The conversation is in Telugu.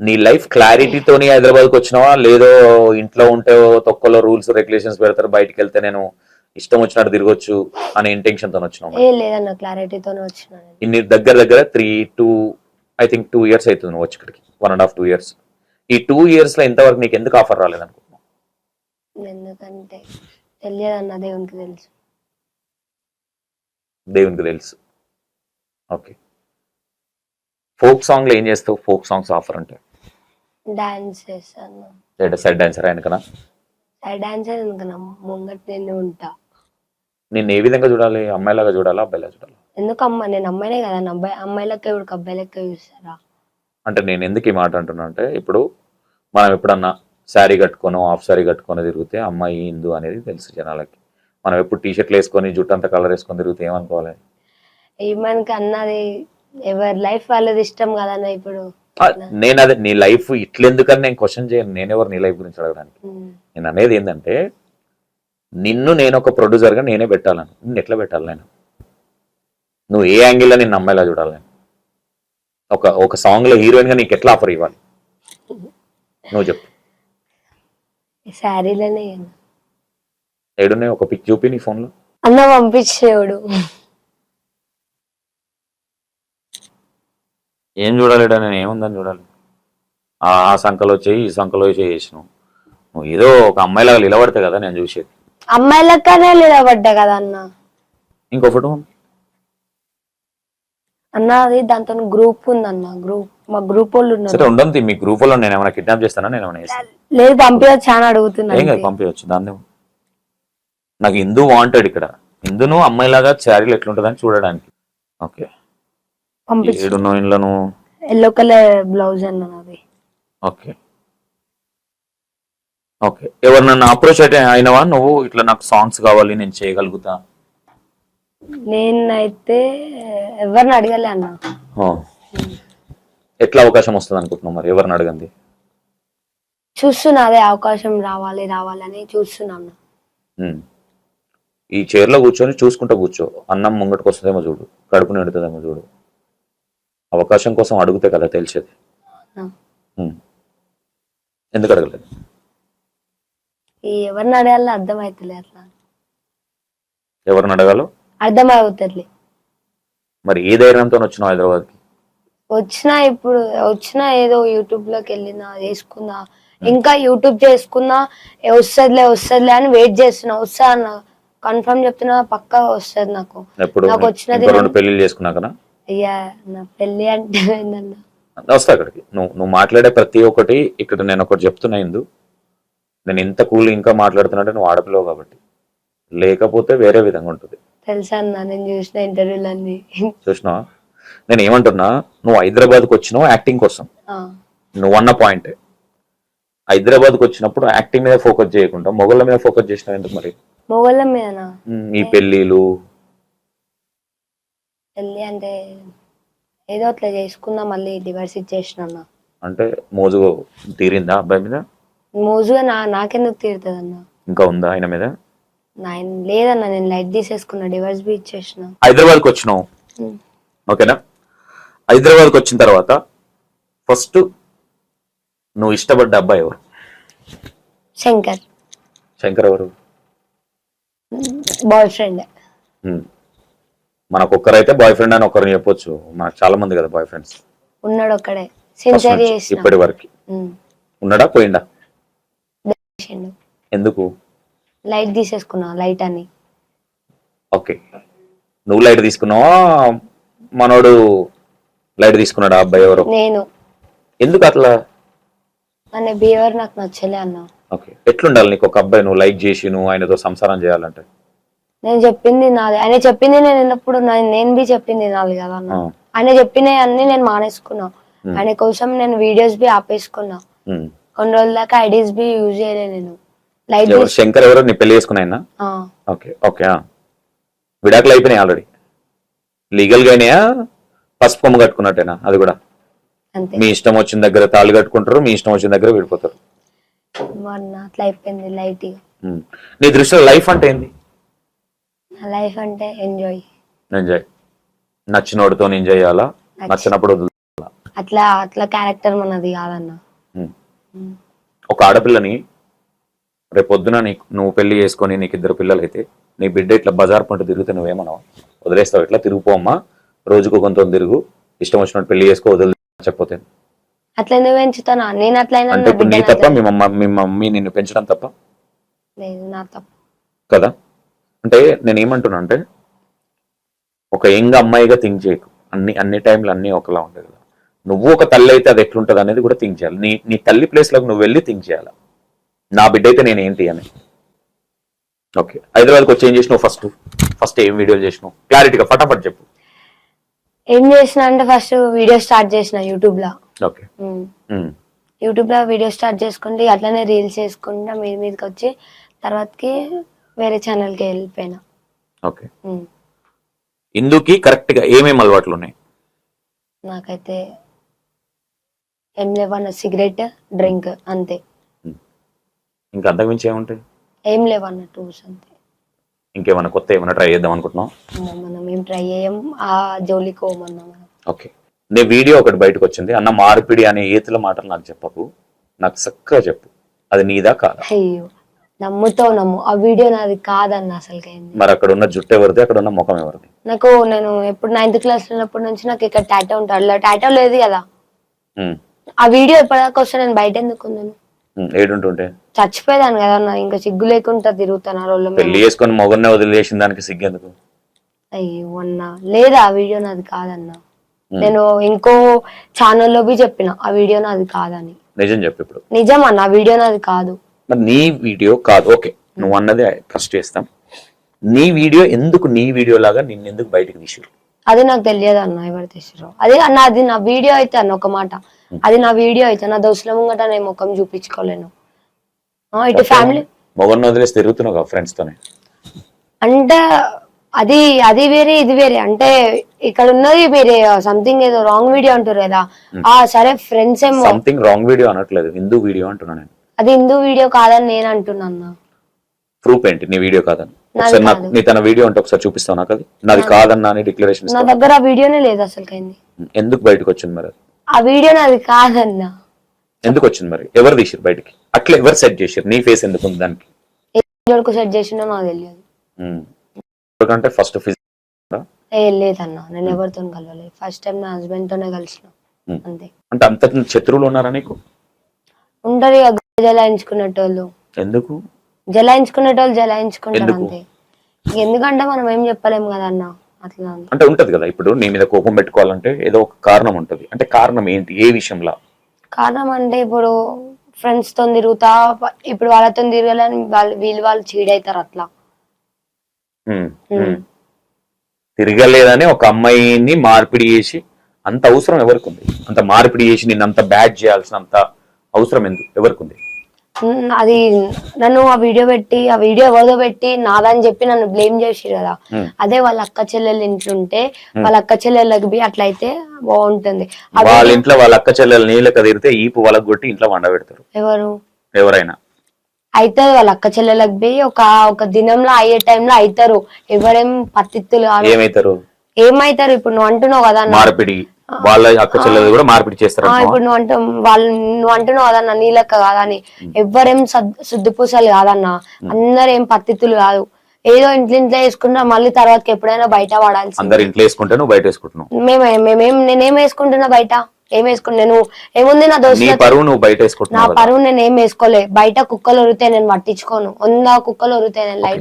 నీ లైఫ్ క్లారిటీతోని హైదరాబాద్కి వచ్చినావా? లేదో ఇంట్లో ఉంటే తొక్కలో రూల్స్ రెగ్యులేషన్స్ పెడతారు బయటికి వెళ్తే నేను ఇష్టం వచ్చినట్టు తిరగొచ్చు అనే ఇంటెన్షన్తో వచ్చినావు ఏ లేదన్న క్లారిటీతోనే వచ్చిన. ఇన్ని దగ్గర దగ్గర three two I think two years అవుతుంది నువ్వు వచ్చి ఇక్కడికి. One and half two years ఈ టూ ఇయర్స్లో ఇంతవరకు నీకు ఎందుకు ఆఫర్ రాలేదు అనుకుంటున్నావు ఎందుకంటే తెలియదన్న దేవునికి తెలుసు. దేవునికి తెలుసు. ఓకే. ఫోక్ సాంగ్లో ఏం చేస్తావు? ఫోక్ సాంగ్స్ ఆఫర్ అంటే? డాన్స్ చేస్తాను లేదా సైడ్ డాన్సర్ ఆయనకనా సైడ్ డాన్స్ ఎందుకన్నా ముంగట్ నేను ఉంటా. నేను ఏ విధంగా చూడాలి? అమ్మాయిలాగా చూడాలా? అబ్బాయిలా చూడాలా? ఎందుకు అమ్మ నేను అమ్మాయినే కదా. అబ్బాయి అమ్మాయిలకే ఇప్పుడు అబ్బాయిలకే చూస్తారా? అంటే నేను ఎందుకు ఈ మాట అంటున్నా అంటే ఇప్పుడు మనం ఎప్పుడన్నా శారీ కట్టుకొని హాఫ్ శారీ కట్టుకొని తిరిగితే అమ్మాయి హిందూ అనేది తెలుసు జనాలకి. మనం ఎప్పుడు టీ షర్ట్లు వేసుకొని జుట్టు అంతా కలర్ వేసుకొని తిరిగితే ఏమనుకోవాలి? ఏమనకి అన్నది ఎవరి లైఫ్ వాళ్ళది ఇష్టం కదన్న ఇప్పుడు. నేను అదే నీ లైఫ్ ఇట్లెందుకని నేను క్వశ్చన్ చేయను. నేను ఎవరు నీ లైఫ్ గురించి అడగడానికి. నేను అనేది ఏంటంటే నిన్ను నేను ఒక ప్రొడ్యూసర్గా నేనే పెట్టాలను. నిన్ను ఎట్లా పెట్టాలి నేను? నువ్వు ఏ యాంగిల్లో నిన్ను అమ్మాయిలా చూడాలి నేను? ఒక ఒక సాంగ్లో హీరోయిన్గా నీకు ఎట్లా ఆఫర్ ఇవ్వాలి? నువ్వు చెప్పు. శారీలోనే ఏడున్నాయి? ఒక పిక్ చూపి నీ ఫోన్లో. అన్న పంపించేవాడు. ఏం చూడాలి నేను? ఏముందని చూడాలి. ఆ సంఖలో వచ్చి ఈ సంఖలో చేసినావు. నువ్వు ఏదో ఒక అమ్మాయిలాగా నిలబడితే కదా నేను చూసేది. అమ్మాయిలక్కనే నిలబడ్డా కదా అన్న? ఇంకో ఫోటో. అన్న అది దాంతో గ్రూప్ ఉందన్న గ్రూప్. మా గ్రూప్ వాళ్ళు ఉన్నారు. సరే ఉండదు మీ గ్రూప్లో నేను ఏమైనా కిడ్నాప్ చేస్తానా? నేను ఏమైనా లేదు పంపించచ్చు చాలా అడుగుతున్నా ఏం కాదు పంపించచ్చు దాన్ని. నాకు హిందూ వాంటెడ్ ఇక్కడ. హిందూను అమ్మాయిలాగా శారీలు ఎట్లుంటుందని చూడడానికి. ఓకే. ఏడున్నో ఇండ్లను? ఎల్లో కలర్ బ్లౌజ్ అన్న అది ఓకే. ఓకే. ఎవరు నన్ను అప్రోచ్ అయితే అయినవా? నువ్వు ఇట్లా నాకు సాంగ్స్ కావాలి నేను చేయగలుగుతా. నేనైతే ఎవరిని అడగలే అన్న. ఎట్లా అవకాశం వస్తుంది అనుకుంటున్నావు మరి? ఎవరిని అడగంది? చూస్తున్నా అదే అవకాశం రావాలి రావాలి అని చూస్తున్నా అన్న. ఉమ్. ఈ చైర్లో కూర్చొని చూసుకుంటూ కూర్చో. అన్నం ముంగటికి వస్తుందేమో చూడు కడుపు నిండుతుందేమో చూడు. అవకాశం కోసం అడిగితే కదా తెలిసేది. ఎందుకు అడగలేదు? ఎవరిని అడగాలో అర్థమవుతలే అట్లా. ఎవరిని అడగాలో? అర్థమవుతుంది మరి ఏ ధైర్యంతో వచ్చినావు హైదరాబాద్కి? వచ్చినా ఇప్పుడు వచ్చినా ఏదో యూట్యూబ్లోకి వెళ్ళినా చేసుకున్నా ఇంకా యూట్యూబ్ చేసుకున్నా వస్తదిలే వస్తదిలే అని వెయిట్ చేస్తున్నా. వస్తా అన్న కన్ఫర్మ్ చెప్తున్నా పక్కా వస్తది నాకు. నాకు వచ్చినది పెళ్ళిళ్ళు చేసుకున్నాకనా? అయ్యా నా పెళ్ళి అంటే ఏందన్నా వస్తా అక్కడికి. నువ్వు నువ్వు మాట్లాడే ప్రతి ఒక్కటి ఇక్కడ నేను ఒకటి చెప్తున్నా ఇందు. నేను ఇంత కూల్ ఇంకా మాట్లాడుతున్నట్టే నువ్వు ఆడపిల్లవు కాబట్టి. లేకపోతే వేరే విధంగా ఉంటుంది. తెలుసా అన్న నేను చూసిన ఇంటర్వ్యూలు అన్ని చూసినావా? నేను ఏమంటున్నా నువ్వు హైదరాబాద్కి వచ్చినావు యాక్టింగ్ కోసం. నువ్వు అన్న పాయింట్. హైదరాబాద్కి వచ్చినప్పుడు యాక్టింగ్ మీద ఫోకస్ చేయకుండా మొగళ్ళ మీద ఫోకస్ చేసినావు ఎందుకు మరి? మొగోళ్ళ ఉమ్, ఈ పెళ్ళిళ్ళు పెళ్ళి అంటే ఏదో అట్లా చేసుకున్నా మళ్ళీ డివర్స్ ఇచ్చేసిన అన్న అంటే మోజు తీరిందా అబ్బాయి మీద? మోజుగా నా నాకెందుకు తీరుతుంది అన్న ఇంకా ఉందా ఆయన మీద? నా లేదన్న నేను లైట్ తీసేసుకున్నా డివర్స్ బి ఇచ్చేసిన. హైదరాబాద్కి వచ్చినావు. ఉమ్. ఓకేనా? హైదరాబాద్కి వచ్చిన తర్వాత ఫస్ట్ నువ్వు ఇష్టపడ్డ అబ్బాయి ఎవరు? శంకర్. శంకర్ ఎవరు? Boyfriend um. మనకు ఒక్కరైతే బాయ్ ఫ్రెండ్ అని ఒకరిని చెప్పొచ్చు. మనకు చాలా మంది కదా బాయ్ ఫ్రెండ్స్ ఉన్నాడు ఒక్కడే చేసిన. ఇప్పటి వరకు. ఉన్నాడా? పోయిండా. ఎందుకు? లైట్ తీసేసుకున్నా లైట్ అని. ఓకే. నువ్వు లైట్ తీసుకున్నావా? మనోడు లైట్ తీసుకున్నాడా? అబ్బాయి ఎవరు? నేను. ఎందుకు అట్లా? అనే బిహేవియర్ నాకు నచ్చలే అన్న. ఓకే. ఎట్లుండాలి నీకు ఒక అబ్బాయి నువ్వు లైక్ చేసి నువ్వు ఆయనతో సంసారం చేయాలంటే? నేను చెప్పింది నాది. ఆయన చెప్పింది నేను విన్నప్పుడు నా- నేను బి చెప్పింది నాది కదా అన్న. ఆయన చెప్పినవి అన్ని నేను మానేసుకున్నా. ఆయన కోసం నేను వీడియోస్ బి ఆపేసుకున్నా. కొన్ని రోజుల దాకా ఐడీస్ బి యూజ్ చేయలే నేను. లైట్ శంకర్ ఎవరు? నీ పెళ్ళి చేసుకున్నాయన ఓకే ఓకే. విడాకులు అయిపోయినాయి ఆల్రెడీ లీగల్ గానేయా పసుపు కొమ్మ కట్టుకున్నట్టేనా? అది కూడా. మీ ఇష్టం వచ్చిన దగ్గర తాళి కట్టుకుంటారు మీ ఇష్టం వచ్చిన దగ్గర విడిపోతారు. మొన్న అట్లా అయిపోయింది లైట్. నీ దృష్టిలో లైఫ్ అంటే ఏంది? లైఫ్ అంటే ఎంజాయ్. ఎంజాయ్. నచ్చినోడితో ఎంజాయ్ చేయాలా? నచ్చినప్పుడు అట్లా అట్లా క్యారెక్టర్ మనది కాదన్న. ఒక ఆడపిల్లని రేపొద్దున నీకు నువ్వు పెళ్ళి చేసుకొని నీకు ఇద్దరు పిల్లలు అయితే నీ బిడ్డ ఇట్లా బజార్ పంట తిరిగితే నువ్వేమన్నావు వదిలేస్తావు ఇట్లా తిరుగుపోమ్మా రోజుకు కొంత తిరుగు. ఇష్టం వచ్చినట్టు పెళ్ళి చేసుకో వదిలి చెప్పపోతే అట్లా ఎందుకు పెంచుతానా? నేను అట్లా అంటే నా ఇప్పుడు నీ బిడ్డని తప్ప మీ మమ్మ మీ మమ్మీ నిన్ను పెంచడం తప్ప? లేదు నా తప్పు. కదా? అంటే నేను ఏమంటున్నా అంటే ఒక యంగ్ అమ్మాయిగా థింక్ చేయకు. అన్ని అన్ని టైంలు అన్ని ఒకలా ఉండదు కదా. నువ్వు ఒక తల్లి అయితే అది ఎట్లుంటది అనేది కూడా థింక్ చేయాలి. నీ నీ తల్లి ప్లేస్లోకి నువ్వు వెళ్ళి థింక్ చేయాలి. నా బిడ్డ అయితే నేను ఏంటి అని. ఓకే హైదరాబాద్కి వచ్చి ఏం చేసినావు ఫస్ట్ ఫస్ట్ ఏం వీడియోలు చేసినావు? క్లారిటీగా ఫటాఫట్ చెప్పు. ఏం చేసిన అంటే ఫస్ట్ వీడియో స్టార్ట్ చేసిన యూట్యూబ్లో. ఓకే. యూట్యూబ్లో వీడియో స్టార్ట్ చేసుకుంటే అట్లనే రీల్స్ చేసుకుంటా మీద మీదకి వచ్చి తర్వాతకి వేరే ఛానల్కి వెళ్ళిపోయినా. ఓకే. ఇందుకి కరెక్ట్గా ఏమేమి అలవాట్లు ఉన్నాయి నాకైతే ఏం లేవన్న సిగరెట్ డ్రింక్ అంతే. ఇంకా అంతకుమించి ఏముంటాయి? ఏం లేవన్న టూర్స్ అంతే. ఇంకేమైనా కొత్త ఏమైనా ట్రై చేద్దాం అనుకుంటున్నావు? అమ్మో, మనం ఏం ట్రై చేయం ఆ జోలికి పోమన్నా. మనం ఓకే. నీ వీడియో ఒకటి బయటకు వచ్చింది. అన్న మార్పిడి అనే ఏతుల మాటలు నాకు చెప్పకు. నాకు చక్కగా చెప్పు. అది నీదా కాదా? అయ్యో. నమ్ముతావు నమ్ము. ఆ వీడియో నాది కాదన్న అసలుకైంది. మరి అక్కడ ఉన్న జుట్టు ఎవరిది? అక్కడ ఉన్న ముఖం ఎవరిది? నాకు నేను ఎప్పుడు నైన్త్ క్లాస్ ఉన్నప్పటి నుంచి నాకు ఇక్కడ టాటో ఉంటాడు. టాటో లేదు కదా. ఉమ్, ఆ వీడియో ఎప్పటిదాకా వస్తే నేను బయట ఎందుకు ఉన్నాను ఉమ్, ఏడుంటుంటే? చచ్చిపోయేదాన్ని కదా అన్న. ఇంకా సిగ్గు లేకుండా తిరుగుతాను ఆ రోజుల్లో పెళ్ళి చేసుకొని మొగన్నే వదిలేసిన దానికి సిగ్గెందుకు అయ్యో అన్న. లేదా ఆ వీడియో నాది కాదన్న. నేను ఇంకో ఛానల్లో బి చెప్పిన ఆ వీడియో నాది కాదని. నిజం చెప్పు ఇప్పుడు. నిజం అన్న ఆ వీడియో నాది కాదు. మరి నీ వీడియో కాదు. ఓకే నువ్వు అన్నది ట్రస్ట్ చేస్తాం. నీ వీడియో ఎందుకు నీ వీడియో లాగా నిన్ను ఎందుకు బయటకు తీసిరు అది నాకు తెలియదు అన్న ఎవరు తీసిరో అది అన్న అది నా వీడియో అయితే అన్న ఒక మాట. అది నా వీడియో అయితే నా దోస్తుల ముంగట నేను ముఖం చూపించుకోలేను. ఆ, ఇటు ఫ్యామిలీ మొగన్ని వదిలేసి తిరుగుతున్నావు ఫ్రెండ్స్ తోనే? అంటే అది అది వేరే ఇది వేరే. అంటే ఇక్కడ ఉన్నది వేరే సంథింగ్ ఏదో రాంగ్ వీడియో అంటారు కదా. ఆ సరే ఫ్రెండ్స్ ఏమో సంథింగ్ రాంగ్ వీడియో అనట్లేదు. హిందూ వీడియో అంటున్నా నేను? అది హిందూ వీడియో కాదని నేను అంటున్నా అన్న. ప్రూఫ్ ఏంటి? నీ వీడియో కాదని. ఒకసారి నాకు. నీ తన వీడియో అంటే ఒకసారి చూపిస్తావు నాకు అది? నాది కాదన్నా అని డిక్లరేషన్ నా దగ్గర ఆ వీడియోనే లేదు అసలు కైంది ఎందుకు బయటకు వచ్చింది మరి? ఆ వీడియో నాది కాదన్నా. ఎందుకు వచ్చింది మరి? ఎవరు తీసిరు బయటికి? అట్లా ఎవరు సెట్ చేసారు నీ ఫేస్ ఎందుకు ఉంది దానికి? వీడియోకి సెట్ చేసిండో నాకు తెలియదు. ఎందుకంటే ఫస్ట్ ఏ లేదన్నా. నేను ఎవరితో కలవలేదు. ఫస్ట్ టైం నా హస్బెండ్ తోనే కలిసిన. అంతే. అంటే అంత శత్రువులు ఉన్నారా నీకు? ఉంటారు ఇక. జలాయించుకునేటోళ్ళు ఎందుకు? జలాయించుకునేటోళ్ళు జలాయించుకుంటారు ఎందుకు? అంతే. ఇక ఎందుకంటే మనం ఏం చెప్పలేము కదా అన్న. అట్లా. అంటే ఉంటది కదా ఇప్పుడు నీ మీద కోపం పెట్టుకోవాలంటే ఏదో ఒక కారణం ఉంటది. అంటే కారణం ఏంటి? ఏ విషయంలో? కారణం అంటే ఇప్పుడు ఫ్రెండ్స్తో తిరుగుతా ప- ఇప్పుడు వాళ్ళతో తిరగాలని వాళ్ళు వీళ్ళు వాళ్ళు చీడైతారు అట్లా. ఉమ్, ఉమ్. ఉమ్. తిరగలేదని ఒక అమ్మాయిని మార్పిడి చేసి అంత అవసరం ఎవరికి ఉంది? అంత మార్పిడి చేసి నిన్ను అంత బ్యాడ్ చేయాల్సిన అంత అవసరం ఎందుకు ఎవరికి అది నన్ను ఆ వీడియో పెట్టి ఆ వీడియో ఎవరిదో పెట్టి నాదని చెప్పి నన్ను బ్లేమ్ చేసి కదా. అదే వాళ్ళ అక్క చెల్లెలు ఇంట్లుంటే వాళ్ళ అక్క చెల్లెళ్ళకి బి అట్లయితే బాగుంటుంది. వాళ్ళ ఇంట్లో వాళ్ళ అక్క చెల్లెలు నీళ్ళ కదిరితే ఈపు వాళ్ళకి కొట్టి ఇంట్లో వండ పెడతారు ఎవరు? ఎవరైనా. అయితే వాళ్ళ అక్క చెల్లెలకు బి ఒక ఒక దినంలో అయ్యే టైంలో అవుతారు ఎవరేం పత్తిత్తులు ఏమైతారు? ఏమైతారు? ఇప్పుడు నువ్వు అంటున్నావు కదా. మార్పిడి. వాళ్ళ అక్క చెల్లెలు కూడా మార్పిడి చేస్తారు? ఇప్పుడు నువ్వు అంటు వాళ్ళు నువ్వు అంటున్నావు కదన్న నీ లెక్క కాదని. ఎవ్వరేం సద్- శుద్ధిపూసలు కాదన్న. అందరు ఏం పత్తిత్తులు కాదు. ఏదో ఇంట్లో ఇంట్లో వేసుకున్నా మళ్ళీ తర్వాత ఎప్పుడైనా బయట పడాల్సింది అందరు ఇంట్లో వేసుకుంటే నువ్వు బయట వేసుకుంటున్నావు. మేమే మేమేం నేనేం వేసుకుంటున్నా బయట? ఏం వేసుకున్నా? నేను ఏముంది నా నీ దోస్తు పరువు నువ్వు బయట నా వేసుకుంటున్నావు కదా. పరువు నేను ఏం వేసుకోలే. బయట కుక్కలు ఉరితే నేను పట్టించుకోను. వంద కుక్కలు ఉరితే నేను లైట్